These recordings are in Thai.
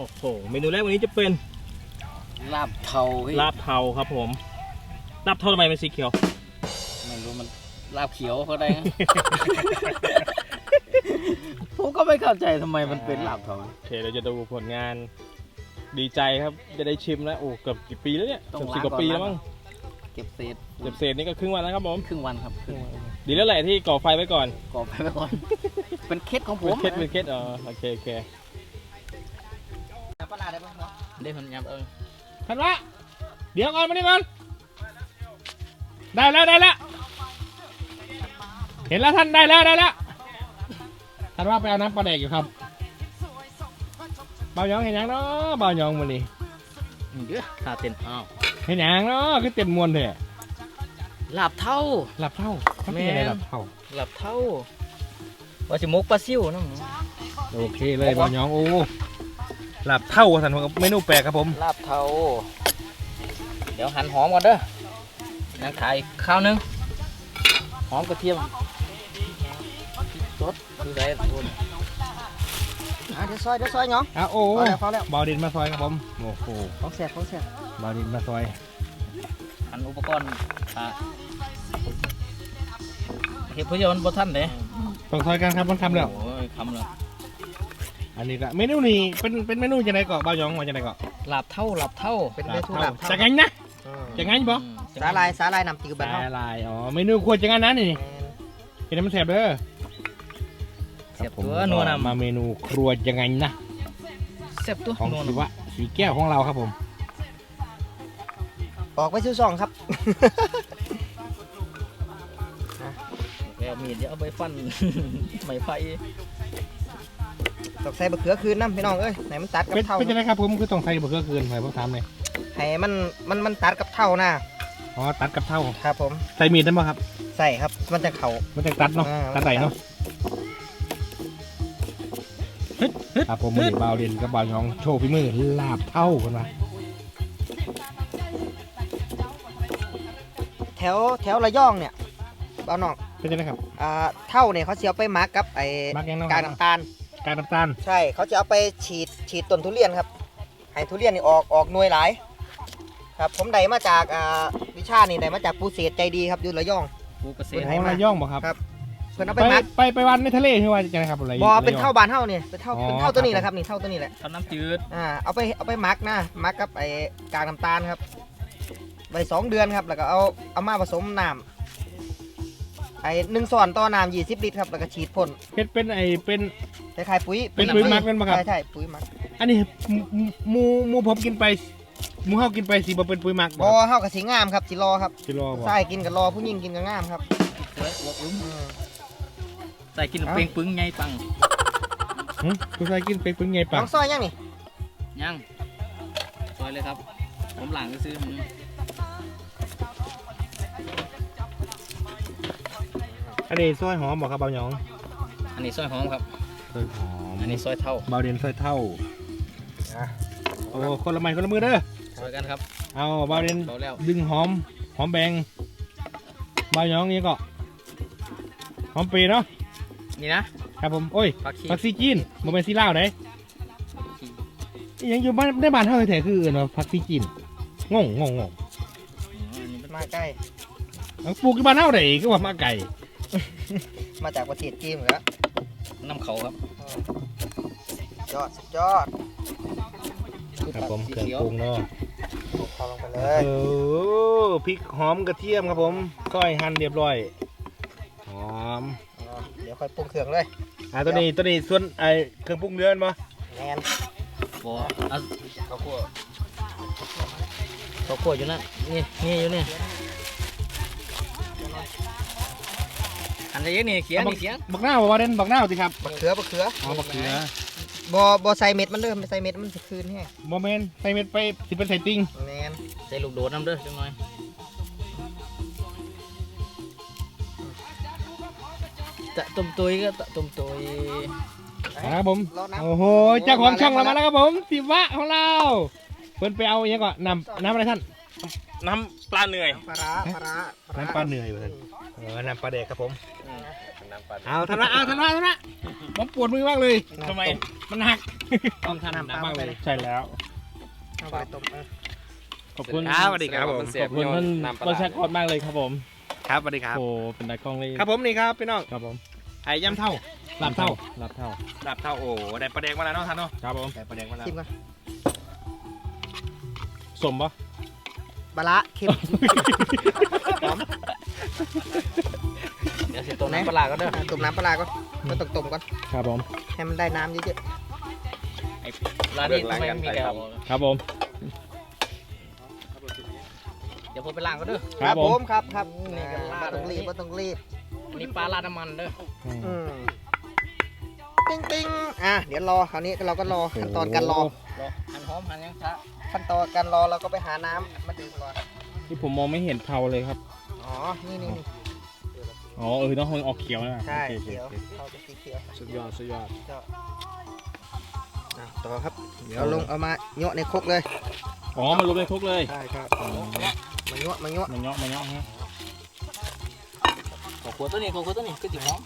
โอ้โห เมนูแรกวันนี้จะเป็นลาบเทาพี่ลาบเทาครับผม ลาบเทาทำไมเป็นสีเขียว ไม่รู้มันลาบเขียวเขาได้ไงผมก็ไม่เข้าใจทำไมมันเป็นลาบเทาโอเคเราจะดูผลงาน ดีใจครับ จะได้ชิมแล้ว โอ้ เกือบกี่ปีแล้วเนี่ยต้อเกืงอบสิบกว่าล้างก่อนปีแล้วมั้ง เก็บเศษเกือบเศษนี่ก็ครึ่งวันแล้วครับผม ครึ่งวันครับครึ่งวันดีแล้วแหละที่ก่อไฟไว้ก่อน ก่อไปไว้ก่อน เป็นเคสของผเป็นมเคล็ดเป็นเคล็ดอ๋อโอเคโอเคปลาได้ปะ เนาะได้คนยับเออท่านวะเดี๋ยวก่อนมานี่ก่อนได้แล้วได้แล้วเห็นแล้วท่านได้แล้วได้แล้วท่านว่าไปเอาน้ำปลาแดกอยู่ครับเบาหยองเห็นยังเนาะเบาหยองมานี่เด้อขาเต็นอ้าวเห็นยังเนาะคือเต็มมวนเลยลาบเท่าหลับเท่าทำเป็นยังไงแม่หลับเท่าลาบเท่าว่าสิมกปลาซิวนะโอเคเลยเบาหยองโอ้ หลับเท่าสันผมเมนูแปลกครับผม ลาบเท่าเดี๋ยวหั่นหอมก่อนเด้อยังขายข้าวนึง หอมกระเทียมสดคือไรทุนอะเดี๋ยวซอยเดี๋ยวซอยเนาะ อ้าวโอ้พอแล้วพอแล้วเบาดินมาซอยครับผมโอ้โหของแสบของแสบเบาดินมาซอยอันอุปกรณ์อ่าเห็ดพยนต์บทันเด้ต้องซอยกันครับมันคำแล้วโอ้ยคำแล้ว อันนี้ก็เมนูนี้เป็นเป็นเมนูจะไหนเกาะเบาหยองมาจะไหนเกาะลาบเท่าลาบเท่าเป็นเมนูลาบเท่าจะงั้นนะจะงั้นปะสาลายสาลายนำจือบ้านสาเฮาลายอ๋อเมนูควรจะงั้นนะนี่เห็นไหมมันแสบเด้อเสียบผมตัวนัวก็นำมาเมนูครัวจะงั้นนะเสียบตัวของนัวศินำวะสีแก้วของเราครับผม ออกไปซื้อซองครับแล้วมีดเดี๋ยวเอาไปฟันไม้ไฟ ตอกใส่บะเขือคืนน้ำพี่น้องเอ้ยไหนมันตัดกับเป็นเท่าเป็นจะไหนครับผมคือต้องใส่บะเขือคืนใส่พวกทำเลยให้มันมันมันตัดกับเท่านะอ๋อตัดกับเท่าครับ ผมใส่มีดได้ไหมครับ ใส่ครับมันจะเข่า มันจะตัดเนาะอ่า ตัดไหนเนาะครับผมมือเบาเด่นกับเบาหยองโชว์ฝีมือลาบเท่ากันมาแถวแถวระยองเนี่ยเบาหนองเป็นจะไหนครับอ่าเท่าเนี่ยเขาจะเอาไปหมักกับไอ้มักยังเนาะกากน้ำตาล การน้ำตาลใช่เขาจะเอาไปฉีดฉีดต้นทุเรียนครับให้ทุเรียนนี่ออกออกหน่วยหลายครับ ผมได้มาจากอ่าวิชานี่ได้มาจากปูเศษใจดีครับอยู่ระยอง ปูเกษเป็ตรนของระย่องบ่ครับ ครับ เพิ่นเอาไปไปหมักไปไปวันในทะเลใช่ไหมจะไหนครับอะไรบอเป็นระยงเท่าบานเท่าเนี่ยเป็นเท่าอ๋อเป็นเท่าตัวนี้คแหรับละครับนี่เท่าตัวนี้แหละทำน้ำจืดอ่าเอาไปเอาไปหมักนะหมักกับไอ้กากน้ำตาลครับไว้สองเดือนครับแล้วก็เอาเอามาผสมน้ำไอ้หนึ่งส่วนต่อน้ำยี่สิบลิตรครับแล้วก็ฉีดพ่นเฮ็ดเป็นไอเป็นคล้ายๆปุ๋ยเป็นปุ๋ยหมักเป็นปะครับ ใช่ใช่ปุ๋ยหมักอันนี้หมูหมูหมูผมกินไปหมูเฮากินไปสิบ่เป็นปุ๋ยหมักบอเฮากับสีงามครับสิรอครับกิโลบ่ใส่กินกับรอผู้หญิงกินกับงามครับสวยอวบอึ้มอืมใส่กินเอ้าเปงปึ้งไงปังหึผู้ชายกินเป็นปุ๋ยไงปะน้องซอยยังนี่ยังซอยเลยครับ ผมหลังก็ซื้อมันอันนี้ซอยหอมบ่ครับเบาหยองอันนี้ซอยหอมครับ ซอยหอมอันนี้ซอยเท่าเบาเด่นซอยเท่าโอ้คนละไม้คนละมือเด้อซอยกันครับ เอาเบาเด่นเขาแล้วดึงหอมหอมแบงเบาหยองนี่ก็หอมปีเนาะนี่นะครับผมโอ้ยผักชีผักซีจีนบ่เป็นซีลาวไหนอิหยังอยู่บ้านในบ้านเฮาแท้ๆคือเอิ้นว่าผักซีจีนงงงงงอ๋ออันนี้มันมาใกล้เอาปลูกที่บ้านเฮาได้ก็ว่ามาไก่มาจากประเทศจีนเหรอ น้ำเขาครับยอดสุดยอดครับผมเครื่องสีขียวปรุงเนาะพอลงไปเลเอยอพริกหอมกระเทียมครับผมก้อยหั่นเรียบร้อยหอมอ๋อเดี๋ยวค่อยปรุงเครื่องเลยอ่าตัวนี้ตัวนี้ส่วนไอเครื่องปรุงเดือนบ่แมนบ่เอาข้าวคั่วข้าวคั่วอยู่นั่นนี่นี่อยู่นี่ อันนี้นี่เขียงนี่เขียงบักหน้าวบ่ว่าเด่นบักหน้าวสิครับบักเขือบักเขืออ๋อบักเขือบอบอใส่เม็ดมันเริ่มไม่ใส่เม็ดมันจะคืนแห้งบ่แม่นใส่เม็ดไปสิเป็นใส่ติ่งแมนใส่ลูกโดดน้ำเด้อจังหน่อยตะตุ่มตุยก็ตะตุ่มตุยครับผมรอน้ำโอ้โหเจ้าของช่องเรามาแล้วครับผมสิวะของเราเพิ่นไปเอาอหยังก่อนน้ำน้ำอะไรท่านน้ำปลาเหนื่อยปลาร้าปลาร้าน้ำปลาเหนื่อยเพิ่นเออน้ำปลาแดกครับผมน้ำปลา เอาทันละเอาทันละทันละผมปวดมือมากเลยทำไมมันหักต้องทำน้ำมากเลยใช่แล้วเอาไปต้มเออขอบคุณครับสวัสดีครับผมขอบคุณท่านประชากรมากเลยครับผม ครับสวัสดีครับโอ้เป็นนายกล้องเลยครับผมนี่ครับพี่น้องครับผมไอ้ย่ำเท่าลาบเท่าลาบเท่าดับเท่าโอ้ได้ประเด็กมาแล้วเนาะท่านเนาะครับผมได้ประเด็กมาแล้วชิมก่อนสมปะปลาร้าเค็มหอมเดี๋ยวสิตัวน้ำปลาร้าก็เด้อ อะต้มน้ำปลาร้าก่อนก็ต้องต้มก่อนครับผม ให้มันได้น้ำเยอะร้านนี้ทำไมไม่มีแก้วครับผม เดี๋ยวผมไปล้างก็เด้อ ๆครับผม ครับครับนี่ก็ลาดไม่ต้องรีบไม่ต้องรีบนี่ปลาราดน้ำมันเด้ออืมอืมติ้งติ้งอะเดี๋ยวรอคราวนี้เราก็รอขั้นตอนการรอ รอหั่นหอมหั่นหยังช้าขั้นตอนการรอเราก็ไปหาน้ำมาดื่มก่อน ที่ผมมองไม่เห็นเทาเลยครับ อ๋อ นี่นี่นี่ อ๋อเออต้องมันออกเขียวนะใช่โอคเขียวโอเคเขาจะสีเขียวสุดยอดสุดยอดก็อะต่อครับเดี๋ยวลงเอามาเยาะในครกเลยอ๋อมันลงในครกเลยใช่ครับอ๋อมาเยาะมาเยาะมันเนาะมันเนาะฮะขอขวดตัวนี้ขอขวดตัวนี้คือสิหอม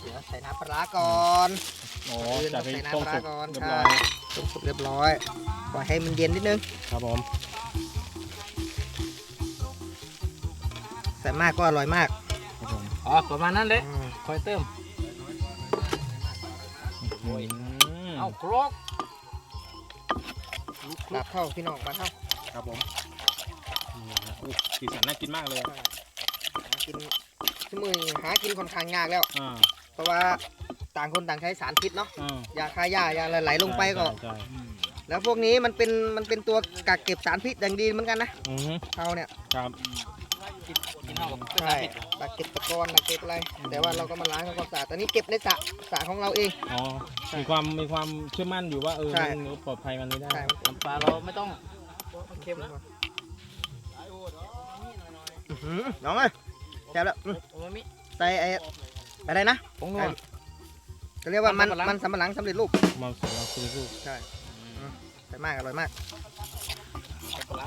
เดี๋ยวใส่น้ำปลาร้าก่อนอ๋อคืนจากให้ใส่น้ำต้มปลาสุกก่อนเรียบใช่ร้อยต้มสุกเรียบร้อยปล่อยให้มันเย็นนิดนึงครับผม ใส่มากก็อร่อยมากครับผมอ๋อประมาณนั้นเลยอืมคอยเติมโอ้ยเอาครกลาบเท่าพี่น้องมาเท่าครับผมนี่นะอู้สีสันน่ากินมากเลยหากินที่มือหากินค่อนข้างยากแล้ว อ่าเพราะว่าต่างคนต่างใช้สารพิษเนาะอ่ายาฆ่าหญ้ายาอะไรไหลลงไปก็ ใช่ใช่แล้วพวกนี้มันเป็นมันเป็นตัวกักเก็บสารพิษอย่างดีเหมือนกันนะอือฮึเท่าเนี่ยครับกิ นกินเอากับเพื่อนใช่ผิดกักเก็บตะกอนกักเก็บอะไร แต่ว่าเราก็มาล้างทำความสะอาดตอนนี้เก็บในสระสระของเราเอง อ๋อ มีความมีความเชื่อมั่นอยู่ว่าเออใช่ มันปลอดภัยมันไม่ได้ ใช่น้ำปลาเราไม่ต้องเข้มอื้อหือน้องเอ้ยแซ่บแล้วอืมโอ้มิ ใส่ไอ้อะไรนะผงนัวเขาเรียกว่ามันมันสำปะหลัง มันสำปะหลังสำเร็จรูปมาสำหรับคุณลูกใใส่มากอร่อยมากปลาร้า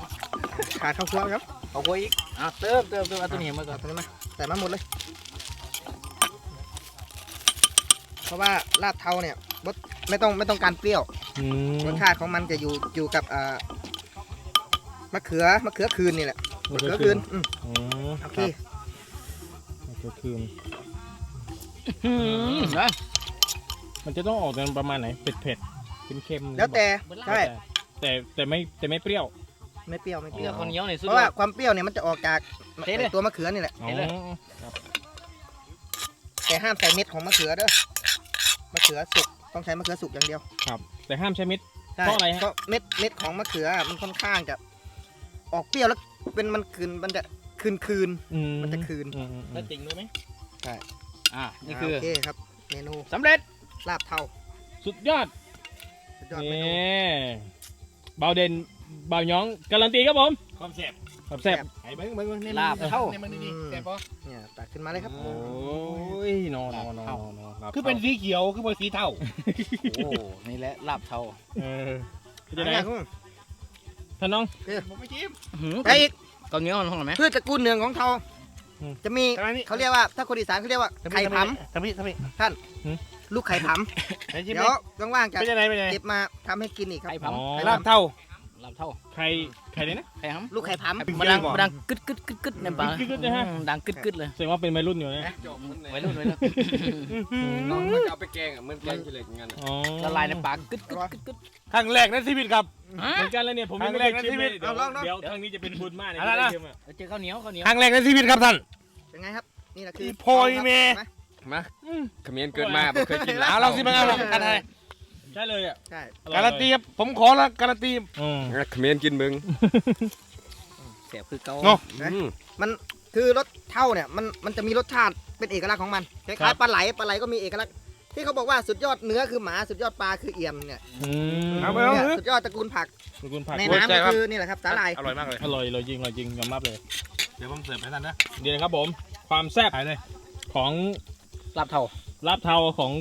ขาดข้าวคั่วครับ เอาไว้อีกอะเติมเติมเติมเอาตัวนี้มาก่อนเอาตัวนี้มาใส่มาหมดเลย เพราะว่าลาดเทาเนี่ยรสไม่ต้องไม่ต้องการเปรี้ยวอืมรสชาติของมันจะอยู่อยู่กับอ่ามะเขือมะเขือคืนนี่แหละมะเขือคืนอืมอืมโอคเค รับมะเขือคืนอืมนะมันจะต้องออกเป็นประมาณไหนเผ็ดเผ็ดเค็มเค็มๆแล้วแต่ใช่แต่แต่ไม่แต่ไม่เปรี้ยว ไม่เปรี้ยวไม่เปเปรี้รี้ยยววคนเหนียวนี่สุดเพราะว่าความเปรี้ยวเนี่ยมันจะออกจากเทเลย ตัวมะเขือนี่แหละอ๋อเห็นเลยแต่ห้ามใส่เม็ดของมะเขือเด้อ มะเขือสุกต้องใช้มะเขือสุกอย่างเดียวครับ แต่ห้ามใช้เม็ดใช่เพราะอะไรฮะเพราะเม็ดเม็ดของมะเขือมันค่อนข้างจะออกเปรี้ยวแล้วเป็นมันคืนมันจะคืนคืน อืมมันจะคืน อืมอืมอืแล้วมจริงด้วยไหมใช่ อ่านี่คือโอเคครับ เมนูสำเร็จลาบเทาสุดยอดสุดยอดนี่เมนูเบาเด่นเบาหยองการันตีครับผมความแซ่บครับแซ่บไอ้เบิ้งเบิ้งเบิ้งนี่ลาบเท่า นี่มันนี่แซ่บปะเนี่ยตักขึ้นมาเลยครับ โอ้ยนอนนอนนอนนอนรับคือเป็นสีเขียวคือเป็นสีเทาโอ้นี่แหละลาบเทาเออจะไหนอันนี้ท่านน้องผมไม่จิ้มหืมไปอีกข้าวเหนียวมันห้องไหมพืชตระกูลเนืองของเทาอืมจะมีทำไมนี่เขาเรียกว่าถ้าคนอีสานเขาเรียกว่าไข่ผำทำพี่ทำพี่ลูกไข่ผไอ้ำจิ้มเดี๋ยวว่างๆจะเป็นยังไงเป็นยังไงเก็บมาทำให้กินอีกครับไข่อ๋อผำลาบเท่า ลาบเท่าใครใครเนี่ยนะไข่ผลูกไข่ผำไข่ผำมันดังมันดังกึดกึดกึดกึดในปากกึดกึดนะฮะอืมดังกึดกึดเลยแสดงว่าเป็นวัยรุ่นอยู่นะไว้รุ่นไว้รุ่นน้องมันจะเอาไปแกงอะมันแกงเฉลยงั้นอ๋อละลายในปากกึดกึดกึดกึดครั้งแรกในชีวิตครับฮะเหมือนกันเลยเนี่ยผมยังไม่ครั้งแรได้กในชิมชีเลวิยตเดี๋ยวเอาลองๆเดี๋ยวครั้งนี้จะเป็นบุญมากเลยเอาละที่ได้นะชิมอะเดี๋ยวเจอข้าวเหนียวข้าวเหนียวครั้งแรกในชีวิตครับท่านเป็นไงครับนี่แหละคืออีโพยเมห็นไหมาเขมิ้นเกิดมาบ่เคยกินลาบเอาลองสิมาเอาลองกันให้ ใช่เลยอะใช่ออยการันตีครับผมขอละการันตีอืมเขมิ้นกินมึงแสบคือเกาเนาะอืมมันคือรสเท่าเนี่ยมันมันจะมีรสชาติเป็นเอกลักษณ์ของมันคล้ายๆปลาไหลปลาไหลก็มีเอกลักษณ์ที่เขาบอกว่าสุดยอดเนื้อคือหมาสุดยอดปลาคือเอี่ยมเนี่ยอืมเอาไปเอาเนี่ยสุดยอดตระกูลผักขอบคุณผักในด้วยน้ำก็คือนี่แหละครับสาหร่ายอร่อยมากเลย อร่อยอร่อยจริงอร่อยจริงยอมรับเลย เดี๋ยวผมเสิร์ฟให้ท่านนะเดี๋ยวนะครับผม ความแซ่บถ่ายเลย ของลาบเท่าลาบเทาของ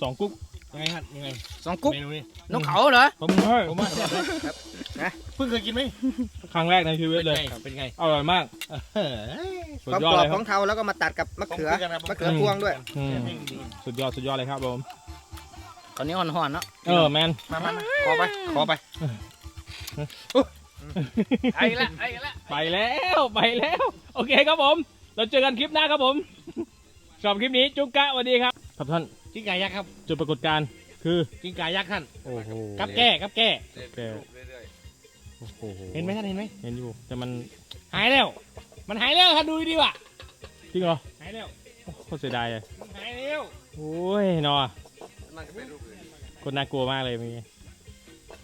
สองกุ๊ก ยังไงครับยังไงสองกุ๊กเมนูนี้นกเขาเหรอ ผมว่าผมว่าเพิ่งเคยกินไหมครั้งแรกในชีวิตเลยเป็นไงอร่อยมากเฮ้ยสุดความยอดกรอเลบยคขรัอบงเขาแล้วก็มาตัดกับมะเขือต้องคุยกันครับมะเขือพวงด้วยอืมสุดยอดสุดยอดเลยครับผมตอนนี้ห่อนๆเนาะเออแมนมามาขอไปขอไปไอ้ละไอ้ละไปแล้วไปแล้ว โอเคครับผม เราเจอกันคลิปหน้าครับผมชอบคลิปนี้จุ๊กกะสวัสดีครับครับท่าน กิ้งก่ายักษ์ครับจุดปรากฏการณ์คือกิ้งก่ายักษ์ท่านโอ้โหกับแก้กับแก้แกโอ้โหเห็นไหมท่านเห็นไหมเห็นอยู่แต่มันหายแล้ว มันหายแล้วท่านดูดีว่ะจริงเหรอหายแล้วโอ้โคตรเสียดายเลยมันหายแล้วโอ้ยนอคนน่ากลัวมากเลยเมื่อกี้